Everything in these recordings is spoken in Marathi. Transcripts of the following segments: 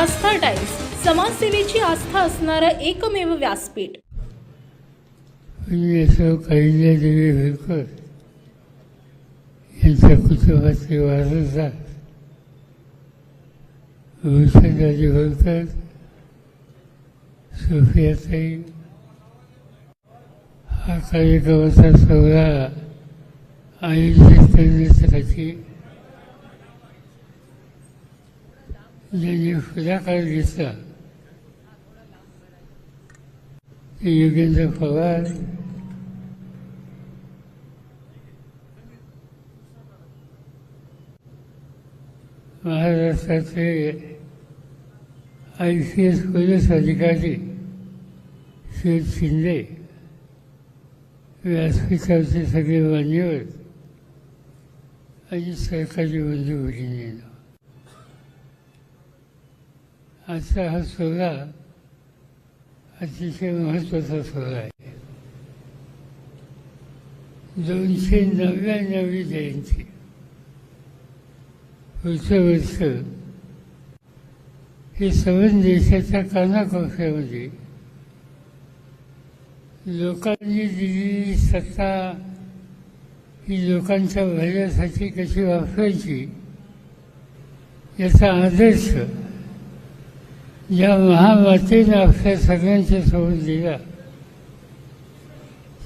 आस्था टाइम्स समाजसेवेची आस्था असणारं एकमेव व्यासपीठ. पुण्यसो देवी होळकर यांच्या कुटुंबाचे वारसदार भूषणराजे होळकर सोफियाताई हा कार्यक्रमाचा सोहळा आयोजित करण्यासाठी ज्यांनी पुढाकार घेतला ते योगेंद्र पवार महाराष्ट्राचे आय सी एस पोलीस अधिकारी श्री शिंदे व्यासपीठाचे सगळे मान्यवर आणि सरकारी बंधू भगिनी आजचा हा सोहळा अतिशय महत्त्वाचा सोहळा आहे. दोनशे नव्याण्णवी जयंती. पुढचं वर्ष हे सवन देशाच्या कानाकोपऱ्यामध्ये लोकांनी दिलेली सत्ता ही लोकांच्या भल्यासाठी कशी वापरायची याचा आदर्श ज्या महामातेनं आपल्या सगळ्यांच्या समोर दिला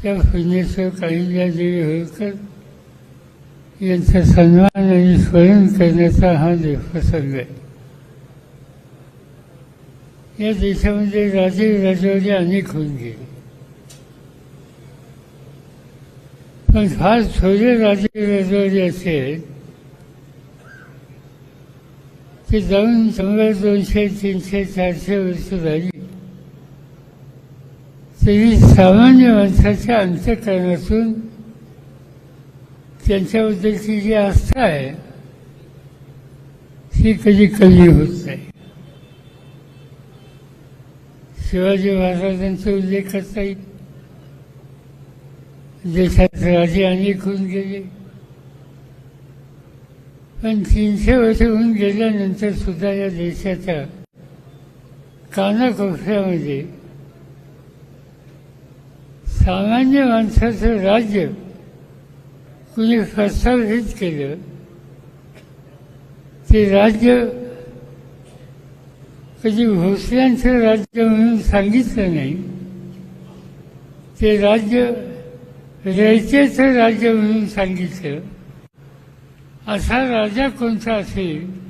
त्या पुण्यश्वर देवी होळकर यांचा सन्मान आणि स्मरण करण्याचा हा प्रसंग आहे. या देशामध्ये राजे राजवाडे अनेक होऊन गेले. पण फार थोडे राजे राजवाडे असे आहेत की जाऊन शंभर दोनशे तीनशे चारशे वर्ष झाली तरी सामान्य माणसाच्या अंतकरणातून त्यांच्याबद्दलची जी आस्था आहे ती कधी कमी होत नाही शिवाजी महाराजांचा उल्लेख करता येईल देशात राजे अनेक होऊन गेले पण तीनशे वर्ष होऊन गेल्यानंतर सुद्धा या देशाच्या कानाकोपऱ्यामध्ये सामान्य माणसाचं राज्य कुणी प्रस्थापित केलं ते राज्य कधी भोसल्यांचं राज्य म्हणून सांगितलं नाही ते राज्य रयतेचं राज्य म्हणून सांगितलं. असा राजा कोणता असेल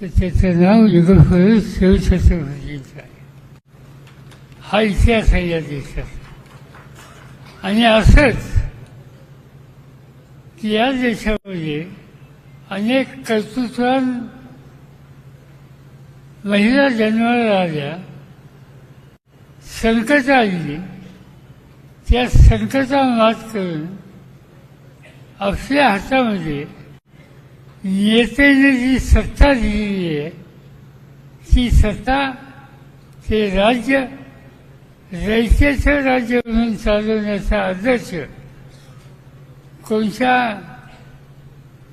तर त्याचं नाव युगफळ शिवछत्रपतींचं आहे. हा इतिहास आहे या देशाचा. आणि असंच की या देशामध्ये अनेक कर्तृत्वान महिला जन्माला आल्या संकट आली त्या संकटा मात करून आपल्या हातामध्ये नेत्याने जी सत्ता दिलेली आहे ती सत्ता ते राज्य रयतेचं राज्य म्हणून चालवण्याचा आदर्श कोणत्या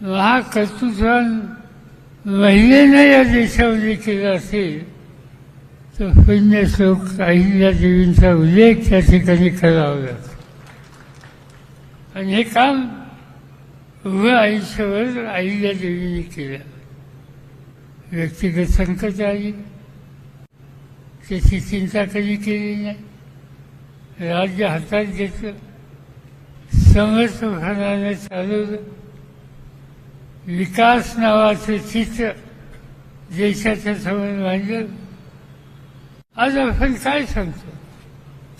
महाकर्तृत्वान महिलेनं या देशामध्ये केला असेल तर पुण्यश्लोक अहिल्या देवींचा उल्लेख त्या ठिकाणी करावा लागतो. आणि हे काम उभं आयुष्यावर अहिल्या देवीने केलं. व्यक्तिगत संकट आली. त्याची चिंता कधी केली नाही. राज्य हातात घेतलं. समर्थपणाने चालवलं. विकास नावाचं चित्र देशाच्या समोर मांडलं. आज आपण काय सांगतो?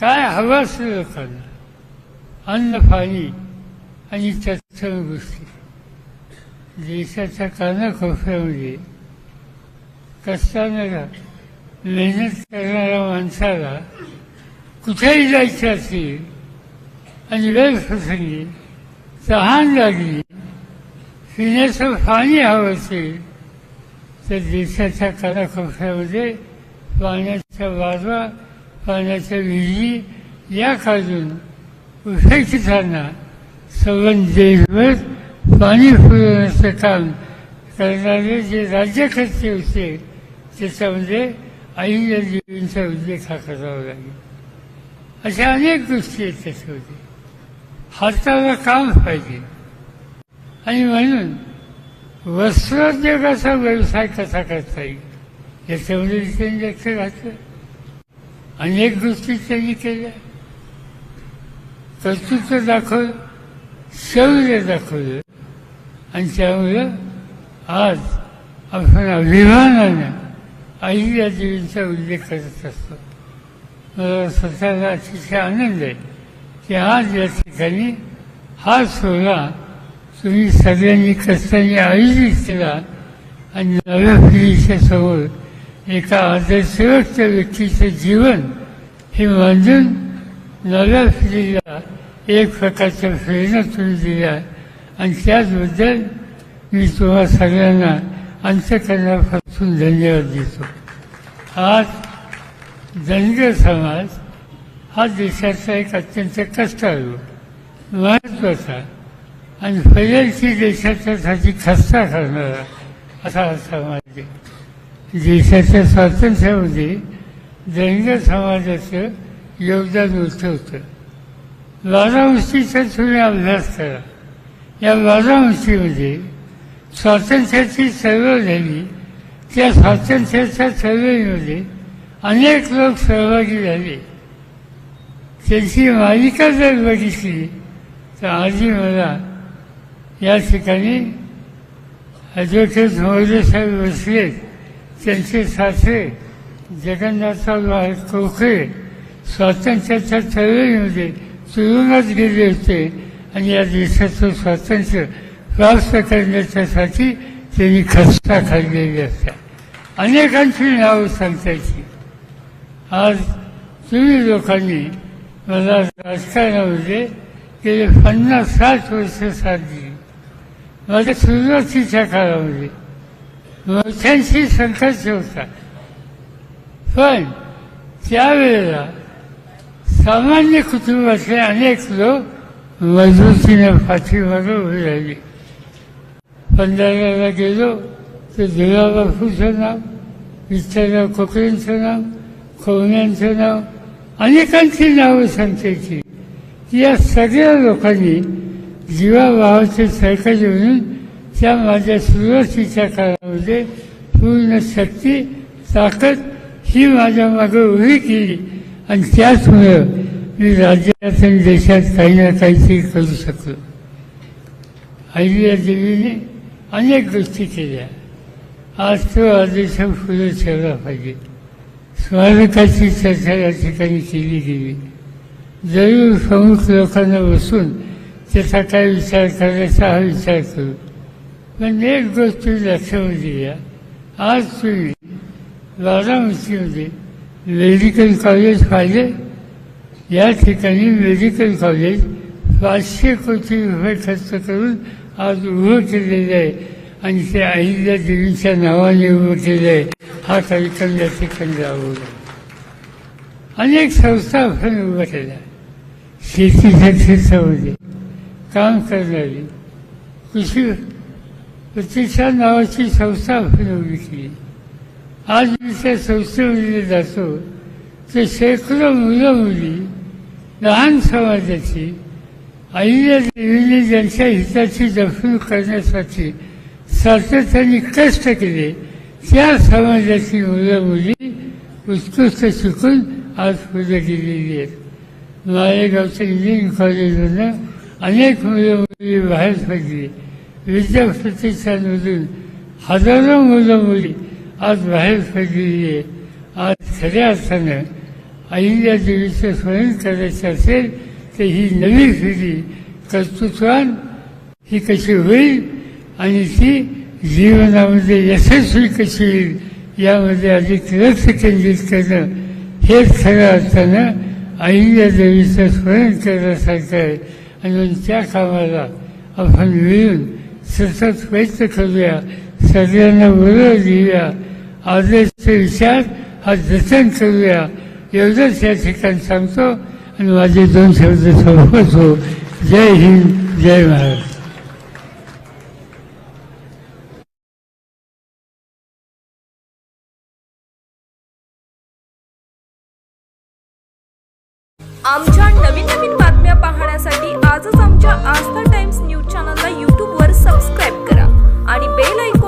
काय हवं असं लोकांना? अन्न पाणी आणि तत्सम गोष्टी. देशाच्या कानाकोपऱ्यामध्ये कष्टाने मेहनत करणाऱ्या माणसाला कुठेही जायचं असेल आणि वेळप्रसंगी तहान लागली पिण्याचं पाणी हवं असेल तर देशाच्या कानाकोपऱ्यामध्ये पाण्याच्या बाजवा पाण्याच्या विहिरी या काढून उपेक्षितांना सगळं देशभर पाणी पुरवण्याचं काम करणारे जे राज्यकर्ते होते त्याच्यामध्ये आईच्या देवींचा उल्लेख हा करावा लागेल. अशा अनेक गोष्टी आहेत त्याच्यामध्ये. हाताला काम पाहिजे. आणि म्हणून वस्त्रोद्योगाचा व्यवसाय कसा करता येईल याच्यामध्ये त्यांनी लक्ष घातलं. अनेक गोष्टी त्यांनी केल्या. कर्तृत्व दाखवलं. शौर्य दाखवलं आणि त्यामुळं आज आपण अभिमानानं आईल्या देवीचा उल्लेख करत असतो. मला स्वतःला अतिशय आनंद आहे की आज या ठिकाणी हा सोहळा तुम्ही सगळ्यांनी कष्टाने आयोजित केला आणि नव्या पिढीच्या समोर एका आदर्शवक्त व्यक्तीचं जीवन हे मांडून नव्या पिढीला एक प्रकारच्या प्रेरणा तुम्ही दिल्या आणि त्याचबद्दल मी तुम्हा सगळ्यांना अंतकरणापासून धन्यवाद देतो. आज धनगर समाज हा देशाचा एक अत्यंत कष्टाळू महत्त्वाचा आणि पहिल्याची देशाच्यासाठी खस्ता करणारा असा हा समाज आहे. देशाच्या स्वातंत्र्यामध्ये धनगर समाजाचं योगदान होतं होतं. बारामुष्टीचा तुम्ही अभ्यास करा. या बारामुष्टीमध्ये स्वातंत्र्याची चळवळ झाली. त्या स्वातंत्र्याच्या चळवळीमध्ये अनेक लोक सहभागी झाले. त्यांची मालिका जर बघितली तर आधी मला या ठिकाणी ॲडव्होकेट मोरे साहेब बसले. त्यांचे सासरे जगन्नाथराव कोकळे स्वातंत्र्याच्या चळवळीमध्ये तुरुंगात गेले होते आणि या देशाचं स्वातंत्र्य प्राप्त करण्याच्यासाठी त्यांनी खस्ता खाल्लेली असतात अनेकांची नावं सांगता येतील आज तुम्ही लोकांनी मला राजकारणामध्ये गेले पन्नास साठ वर्ष साथ दिली. माझ्या सुरुवातीच्या काळामध्ये मोठ्यांशी संघर्ष होता. पण त्यावेळेला सामान्य कुटुंबातले अनेक लोक मजबूतीने पाठीमागं उभे राहिले. पंधराला गेलो तर देवाबापूचं नाव विठ्ठलराव कोकरेंचं नाव खवण्यांचं नाव अनेकांची नावं सांगतायची या सगळ्या लोकांनी जीवाभावाचे सहकार्य म्हणून त्या माझ्या सुरुवातीच्या काळामध्ये पूर्ण शक्ती ताकद ही माझ्या मागे उभी केली. आणि त्याचमुळं मी राज्यात आणि देशात काही ना काहीतरी करू शकलो. आईल्या देवीने अनेक गोष्टी केल्या. आज तो आदेश फुलं ठेवला पाहिजे. स्मारकाची चर्चा या ठिकाणी केली गेली. जरूर प्रमुख लोकांना बसून त्याचा काय विचार करायचा हा विचार करू. पण एक गोष्ट लक्षामध्ये घ्या आज तुम्ही बारामतीमध्ये मेडिकल कॉलेज पाहिजे. या ठिकाणी मेडिकल कॉलेज पाचशे कोटी रुपये खर्च करून आज उभं केलेलं आहे. आणि ते अहिल्या देवीच्या नावाने उभं केलं आहे. हा कार्यक्रम या ठिकाणी राबवला. अनेक संस्था आपण उभ्या केल्या. शेतीच्या क्षेत्रामध्ये काम करणारी. कृषी प्रतिष्ठान नावाची संस्था आपण उभी केली. आज मी त्या संस्थेमध्ये जातो. तर शेकडो मुलं मुली लहान समाजाची आईल्या देवीने ज्यांच्या हिताची जपणूक करण्यासाठी सातत्याने कष्ट केले त्या समाजाची मुलं मुली उत्कृष्ट शिकून आज पुढे गेलेली आहेत. मालेगावच्या इंजिनिअरिंग कॉलेजमधनं अनेक मुलं मुली बाहेर पडली. विद्यापीठांमधून हजारो मुलं मुली आज बाहेर पडलेली आहे. आज खऱ्या अर्थानं अहिल्या देवीचं स्मरण करायचं असेल तर ही नवी पिढी कर्तृत्वान ही कशी होईल आणि ती जीवनामध्ये यशस्वी कशी होईल यामध्ये अधिक लक्ष केंद्रित करणं हेच खऱ्या अर्थानं अहिल्या देवीचं स्मरण करण्यासारखं आहे. आणि त्या कामाला आपण मिळून सतत प्रयत्न करूया. सगळ्यांना बरोबर घेऊया आवडल्याचे विचार जतन करूया एवढंच या ठिकाणी सांगतो आणि माझे दोन शब्द जय हिंद जय आमच्या नवीन नवीन बातम्या पाहण्यासाठी आजच आमच्या आस्था टाइम्स न्यूज चॅनलला यूट्यूबवर सबस्क्राईब करा आणि बेल ऐकून